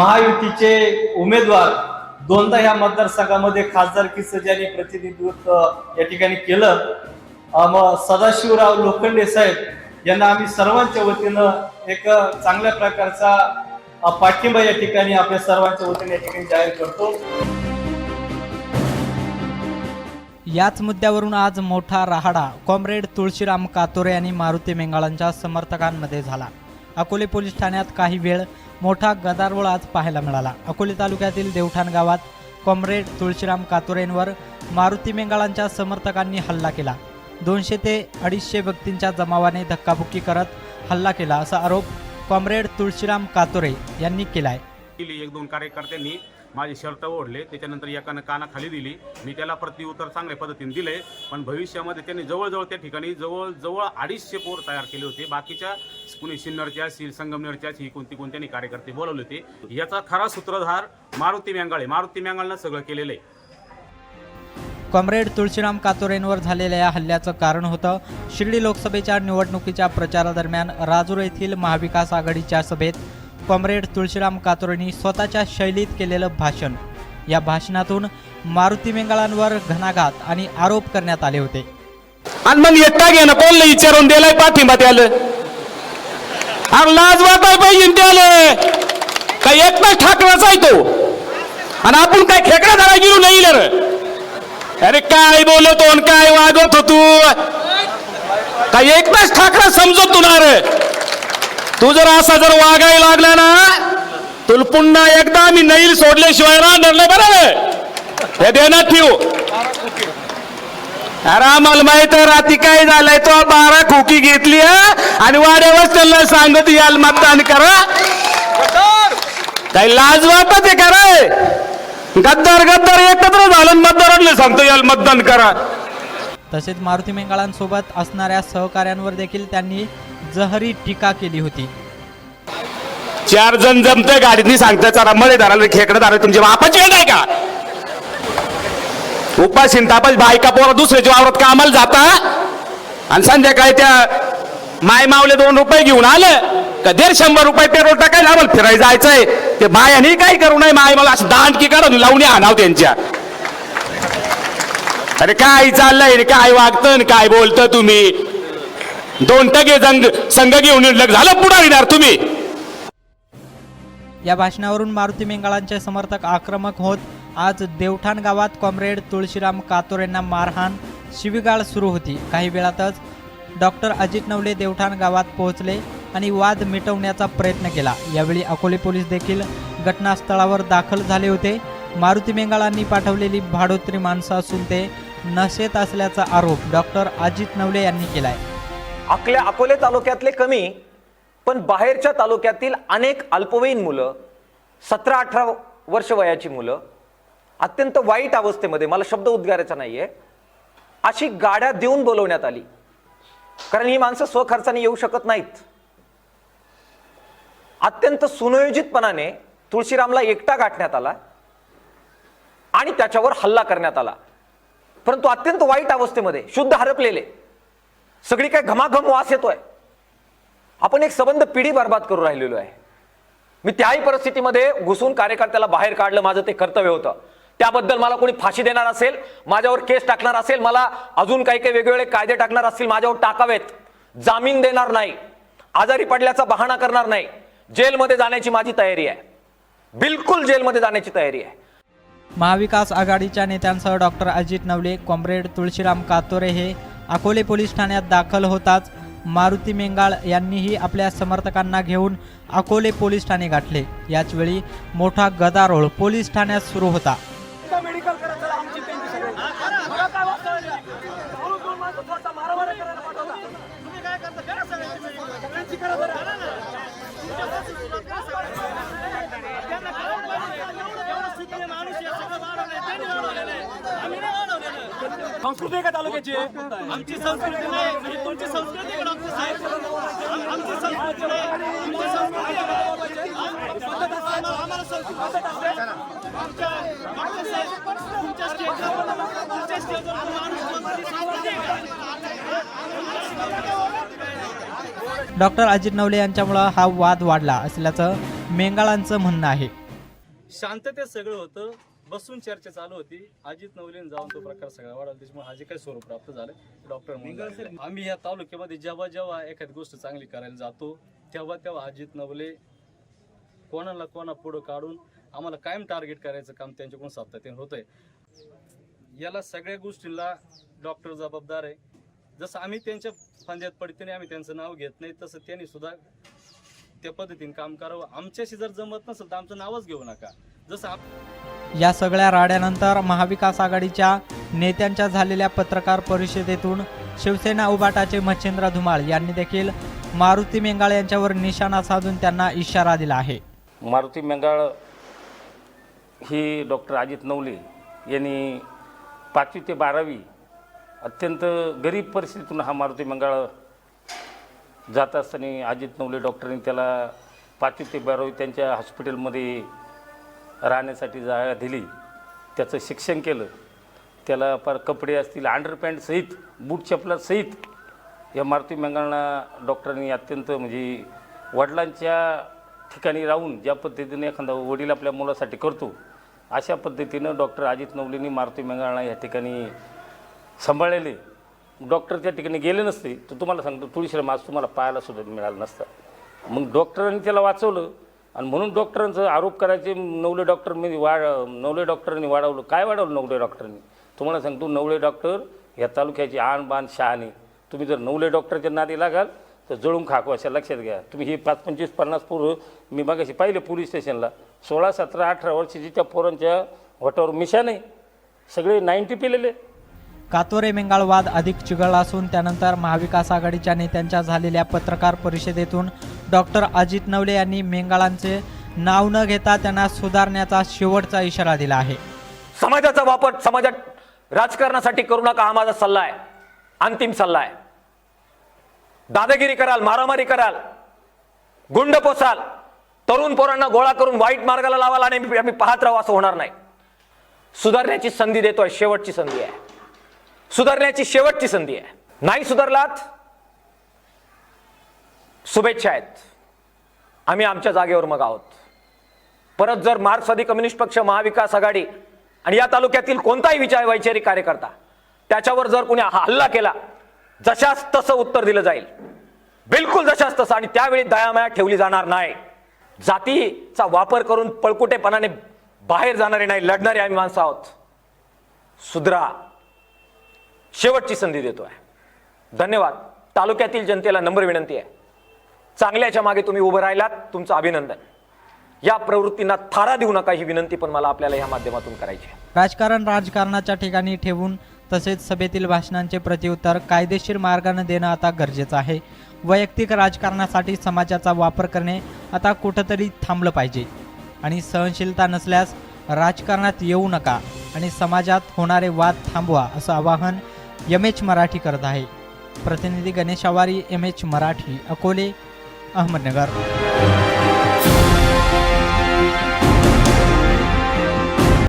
महायुतीचे उमेदवार दोनदा ह्या मतदारसंघामध्ये खासदारकीचं ज्यांनी प्रतिनिधित्व या ठिकाणी केलं. मग सदाशिवराव लोखंडे साहेब यांना आम्ही सर्वांच्या वतीनं एक चांगल्या प्रकारचा पाठिंबा या ठिकाणी आपल्या सर्वांच्या वतीने या ठिकाणी जाहीर करतो. याच मुद्द्यावरून आज मोठा राहाडा कॉम्रेड तुळशीराम कातोरे आणि मारुती मेंगाळांच्या समर्थकांमध्ये झाला. अकोले पोलीस ठाण्यात काही वेळ मोठा गदारोळ आज पाहायला मिळाला. अकोले तालुक्यातील देवठाण गावात कॉम्रेड तुळशीराम कातोरेंवर मारुती मेंगाळांच्या समर्थकांनी हल्ला केला. दोनशे ते अडीचशे व्यक्तींच्या जमावाने धक्काबुक्की करत हल्ला केला असा आरोप कॉम्रेड तुळशीराम कातोरे यांनी केलाय. एक दोन कार्यकर्त्यांनी माझे शर्ट ओढले. त्याच्यानंतर एकानं कानाखाली दिली. मी त्याला प्रतिउत्तर चांगल्या पद्धतीने दिले पण भविष्यामध्ये त्यांनी जवळजवळ त्या ठिकाणी जवळजवळ अडीचशे पोर तयार केले होते. बाकीच्या कुणी सिन्नरच्या असतील संगमनेरच्या ही कोणती कोणत्यानी कार्यकर्ते बोलवले होते. याचा खरा सूत्रधार मारुती मँगाळे मारुती मँगाळनं सगळं केलेलं आहे कॉम्रेड तुळशीराम कातोरेंवर झालेल्या या हल्ल्याचं कारण होतं. शिर्डी लोकसभेच्या निवडणुकीच्या प्रचारादरम्यान राजूर येथील महाविकास आघाडीच्या सभेत कॉम्रेड तुळशीराम कातोरेंनी स्वतःच्या शैलीत केलेलं भाषण. या भाषणातून मारुती मेंगाळांवर घणाघात आणि आरोप करण्यात आले होते. आणि मग एकटा घेणं कोणलं विचारून दिलाय? पाठिंबा त्याला अरे लाज वाटाय पाहिजे त्याला. काय एकटा ठाकराचा आहे तो. आणि आपण काय खेकडा धरा गेलो नाही अरे काय बोलतो आणि काय वागवत हो तू? काय एकटाच ठाकरा समजत तुला रे. तू जर असा जर वागायला लागला ना तुला पुन्हा एकदा मी नैल सोडल्याशिवाय राहणार नाही बरं. हे देण्यात ठेवू. अरे आम्हाला माहीत आहे रात्री काय झालंय? तो बारा खोकी घेतली आणि वाड्यावर त्यांना सांगत याल मतदान करा. काही लाज वाटत आहे करे गद्दार गद्दार एकत्र झालं मतदारांना सांगतो याल मतदान करा. तसेच मारुती मेंगाळांसोबत असणाऱ्या सहकाऱ्यांवर देखील त्यांनी जहरी टीका केली होती. चार जण जमतोय गाडीतनी सांगताय चला मळे धराले खेकडं धरा तुमच्या बापाची वेळ आहे का? उपाशीन तापास बायका पोरं दुसऱ्याच्या वावरात कामाला जाता. आणि संध्याकाळी त्या माय मावले दोन रुपये घेऊन आलं. का दीड शंभर रुपये पेट्रोल टाकायला आम्हाला फिरायला जायचंय. ते बायानी काही करू नये माय मला असं दांडकी काढून लावून आणाव त्यांच्या. अरे काय चाललंय काय वागतं आणि काय बोलतं तुम्ही? दोन टक्के संघ घेऊन झालं पुढे येणार तुम्ही. या भाषणावरून मारुती मेंगाळांचे समर्थक आक्रमक होत आज देवठाण गावात कॉम्रेड तुळशीराम कातोर यांना मारहाण शिवीगाळ सुरू होती. काही वेळातच डॉक्टर अजित नवले देवठाण गावात पोहोचले आणि वाद मिटवण्याचा प्रयत्न केला. यावेळी अकोले पोलीस देखील घटनास्थळावर दाखल झाले होते. मारुती मेंगाळांनी पाठवलेली भाडोत्री माणसं असून ते नशेत असल्याचा आरोप डॉक्टर अजित नवले यांनी केला आहे आपल्या अकोले तालुक्यातले कमी पण बाहेरच्या तालुक्यातील अनेक अल्पवयीन मुलं सतरा अठरा वर्ष वयाची मुलं अत्यंत वाईट अवस्थेमध्ये मला शब्द उद्गारायचा आहे अशी गाड्या देऊन बोलवण्यात आली. कारण ही माणसं स्वखर्चाने येऊ शकत नाहीत. अत्यंत सुनियोजितपणाने तुळशीरामला एकटा गाठण्यात आला आणि त्याच्यावर हल्ला करण्यात आला. परंतु अत्यंत वाईट अवस्थेमध्ये शुद्ध हरपलेले सगळी काय घमाघम वास येतोय. आपण एक संबंध पिढी बर्बाद करू राहिलेलो आहे. मी त्याही परिस्थितीमध्ये घुसून कार्यकर्त्याला बाहेर काढलं माझं ते कर्तव्य होतं. त्याबद्दल मला कोणी फाशी देणार असेल माझ्यावर केस टाकणार असेल मला अजून काही काही वेगवेगळे कायदे टाकणार असतील माझ्यावर टाकावेत. जामीन देणार नाही. आजारी पडल्याचा बहाणा करणार नाही. जेलमध्ये जाण्याची माझी तयारी आहे. बिलकुल जेलमध्ये जाण्याची तयारी आहे. महाविकास आघाडीच्या नेत्यांसह डॉक्टर अजित नवले कॉम्रेड तुळशीराम कातोरे हे अकोले पोलीस ठाण्यात दाखल होताच मारुती मेंगाळ यांनीही आपल्या समर्थकांना घेऊन अकोले पोलीस ठाणे गाठले. याचवेळी मोठा गदारोळ पोलीस ठाण्यात सुरू होता. संस्कृती आहे का तालुक्याची आमची संस्कृती नाही म्हणजे तुमची संस्कृती आहे का डॉक्टर साहेब आम- आमची संस्कृती नाही आमची संस्कृती आहे. आम- पद्धत असते, आम्हाला आम्हाला संस्कृती पद्धत असते. आमच्या डॉक्टर साहेब तुमच्या स्टेजवर तुमच्या स्टेजवर माणूस संस्कृती संस्कृती आहे का? डॉक्टर अजित नवले यांच्यामुळं हा वाद वाढला असल्याचं मेंगाळांचं म्हणणं आहे शांततेत सगळं होतं बसून चर्चा चालू होती. अजित नवलेन जाऊन तो प्रकार सगळा वाढवला. त्याच्यामुळे हा जे काही स्वरूप प्राप्त झालं. डॉक्टर आम्ही या तालुक्यामध्ये जेव्हा जेव्हा एखादी गोष्ट चांगली करायला जातो तेव्हा तेव्हा अजित नवले कोणाला कोणा पुढं काढून आम्हाला कायम टार्गेट करायचं काम त्यांच्याकडून सातत्याने होतंय. याला सगळ्या गोष्टींना डॉक्टर जबाबदार आहे. जसं आम्ही त्यांच्या फांद्यात पडते आम्ही त्यांचं नाव घेत नाही तसं त्यांनी सुद्धा त्या पद्धतीने काम करावं. आमच्याशी जर जमत नसेल तर आमचं नावच घेऊ नका. जसं आप या सगळ्या राड्यानंतर महाविकास आघाडीच्या नेत्यांच्या झालेल्या पत्रकार परिषदेतून शिवसेना उबाटाचे मच्छिंद्र धुमाळ यांनी देखील मारुती मेंगाळ यांच्यावर निशाणा साधून त्यांना इशारा दिला आहे. मारुती मेंगाळ ही डॉक्टर अजित नवले यांनी पाचवी ते बारावी अत्यंत गरीब परिस्थितीतून हा मारुती मंगाळ जात असताना अजित नवले डॉक्टरनी त्याला पाचवी ते बारावी त्यांच्या हॉस्पिटलमध्ये राहण्यासाठी जागा दिली. त्याचं शिक्षण केलं. त्याला फार कपडे असतील अंडरपॅन्ट सहित बूट चपला सहित या मारुती मंगाळना डॉक्टरांनी अत्यंत म्हणजे वडिलांच्या ठिकाणी राहून ज्या पद्धतीने एखादा वडील आपल्या मुलासाठी करतो अशा पद्धतीनं डॉक्टर अजित नवलेंनी मारुती मंगाळना या ठिकाणी सांभाळलेले. डॉक्टर त्या ठिकाणी गेले नसते तर तुम्हाला सांगतो तुळशीराम आज तुम्हाला पाहायला सुद्धा मिळालं नसतं. मग डॉक्टरांनी त्याला वाचवलं आणि म्हणून डॉक्टरांचं आरोप करायचे नवले डॉक्टर मी वाढ नवले डॉक्टरांनी वाढवलं. काय वाढवलं नवले डॉक्टरांनी? तुम्हाला सांगतो नवले डॉक्टर या तालुक्याची आण बाण शहाणे. तुम्ही जर नवले डॉक्टरच्या नादी लागाल तर जळून खाकू अशा लक्षात घ्या. तुम्ही हे पाच पंचवीस पन्नास पोरं मी मागाशी पाहिले पोलीस स्टेशनला. सोळा सतरा अठरा वर्षाची त्या पोरांच्या होटावर मिशा नाही. सगळे नाईन्टी पिलेले. कातोरे मेंगाळवाद अधिक चिघळला असून त्यानंतर महाविकास आघाडीच्या नेत्यांच्या झालेल्या पत्रकार परिषदेतून डॉक्टर अजित नवले यांनी मेंगाळांचे नाव न घेता त्यांना सुधारण्याचा शेवटचा इशारा दिला आहे. समाजाचा वापर समाजात राजकारणासाठी करू नका हा माझा सल्ला आहे. अंतिम सल्ला आहे. दादागिरी कराल मारामारी कराल गुंड पोसाल तरुण पोरांना गोळा करून वाईट मार्गाला लावाल आणि आम्ही पाहत राहू असं होणार नाही. सुधारण्याची संधी देतोय शेवटची संधी आहे. सुधारण्याची शेवटची संधी आहे. नाही सुधारलात शुभेच्छा आहेत. आम्ही आमच्या जागेवर मग आहोत. परत जर मार्क्सवादी कम्युनिस्ट पक्ष महाविकास आघाडी आणि या तालुक्यातील कोणताही विचार वैचारिक कार्यकर्ता त्याच्यावर जर कुणी हा- हल्ला केला जशास तसं उत्तर दिलं जाईल. बिलकुल जशास तसं आणि त्यावेळी दयामाया ठेवली जाणार नाही. जातीचा वापर करून पळकुटेपणाने बाहेर जाणारे नाही लढणारे आम्ही माणसं आहोत. सुधरा शेवटची संधी देतोय. धन्यवाद. तालुक्यातील जनतेला नम्र विनंती आहे. चांगल्याच्या मागे तुम्ही उभं राहिलात तुमचं अभिनंदन. या प्रवृत्तींना थारा देऊ नका ही विनंती पण मला आपल्याला या माध्यमातून करायची आहे. राजकारण राजकारणाच्या ठिकाणी ठेवून तसेच सभेतील भाषणांचे प्रतिउत्तर कायदेशीर मार्गाने देणं आता गरजेचं आहे. वैयक्तिक राजकारणासाठी समाजाचा वापर करणे आता कुठंतरी थांबलं पाहिजे. आणि सहनशीलता नसल्यास राजकारणात येऊ नका आणि समाजात होणारे वाद थांबवा असं आवाहन एम एच मराठी करत आहे. प्रतिनिधी गणेश आवारी एम एच मराठी अकोले अहमदनगर.